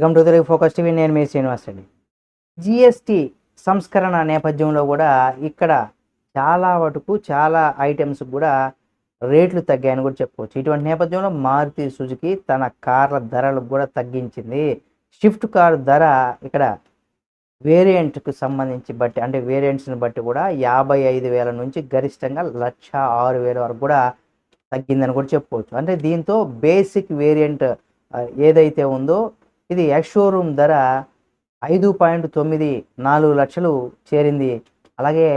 Welcome to Telugu Focus TV. నేను మీ శ్రీనివాస్ అండి జిఎస్టి సంస్కరణ నేపథ్యంలో కూడా ఇక్కడ చాలా వరకు చాలా ఐటమ్స్ కూడా రేట్లు తగ్గాయని కూడా చెప్పుకోవచ్చు. ఇటువంటి నేపథ్యంలో మారుతి సుజుకి తన కార్ల ధరలు కూడా తగ్గించింది. షిఫ్ట్ కార్ ధర ఇక్కడ వేరియంట్కు సంబంధించి బట్టి అంటే వేరియంట్స్ని బట్టి కూడా యాభై ఐదు వేల నుంచి గరిష్టంగా లక్ష ఆరు వేల వరకు కూడా తగ్గిందని కూడా చెప్పుకోవచ్చు. అంటే దీంతో బేసిక్ వేరియంట్ ఏదైతే ఉందో ఇది ఎక్స్ షోరూమ్ ధర ఐదు పాయింట్ తొమ్మిది నాలుగు లక్షలు చేరింది. అలాగే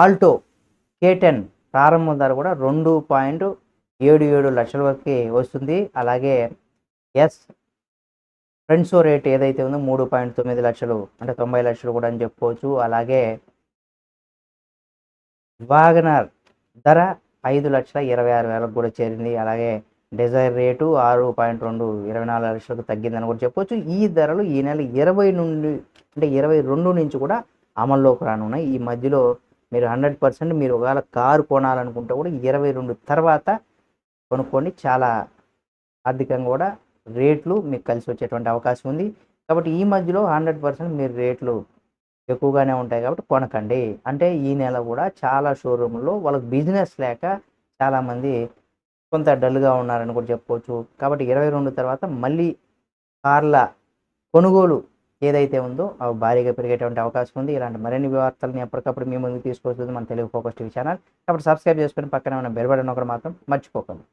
ఆల్టో కే టెన్ ప్రారంభ ధర కూడా రెండు పాయింట్ ఏడు ఏడు లక్షల వరకు వస్తుంది. అలాగే ఎస్ ఫ్రెండ్సో రేట్ ఏదైతే ఉందో మూడు పాయింట్ తొమ్మిది లక్షలు అంటే తొంభై లక్షలు కూడా అని చెప్పుకోవచ్చు. అలాగే వాగనర్ ధర ఐదు లక్షల ఇరవై ఆరు వేలకు కూడా చేరింది. అలాగే డిజైర్ రేటు ఆరు పాయింట్ రెండు ఇరవై నాలుగు లక్షలకు తగ్గిందని కూడా చెప్పొచ్చు. ఈ ధరలు ఈ నెల ఇరవై నుండి అంటే ఇరవై రెండు నుంచి కూడా అమల్లోకి రానున్నాయి. ఈ మధ్యలో మీరు హండ్రెడ్ పర్సెంట్ మీరు ఒకవేళ కారు కొనాలనుకుంటే కూడా ఇరవై రెండు తర్వాత కొనుక్కోండి. చాలా ఆర్థికంగా కూడా రేట్లు మీకు కలిసి వచ్చేటువంటి అవకాశం ఉంది. కాబట్టి ఈ మధ్యలో హండ్రెడ్ పర్సెంట్ మీరు రేట్లు ఎక్కువగానే ఉంటాయి కాబట్టి కొనకండి. అంటే ఈ నెల కూడా చాలా షోరూంలో వాళ్ళకి బిజినెస్ లేక చాలామంది కొంత డల్గా ఉన్నారని కూడా చెప్పుకోవచ్చు. కాబట్టి ఇరవై రెండు తర్వాత మళ్ళీ కార్ల కొనుగోలు ఏదైతే ఉందో అవి భారీగా పెరిగేటువంటి అవకాశం ఉంది. ఇలాంటి మరిన్ని వార్తలను ఎప్పటికప్పుడు మీ ముందుకు తీసుకొస్తుంది మన తెలుగు ఫోకస్ టీవీ ఛానల్. కాబట్టి సబ్స్క్రైబ్ చేసుకుని పక్కన ఉన్న బెల్ ఒకటి మాత్రం మర్చిపోకండి.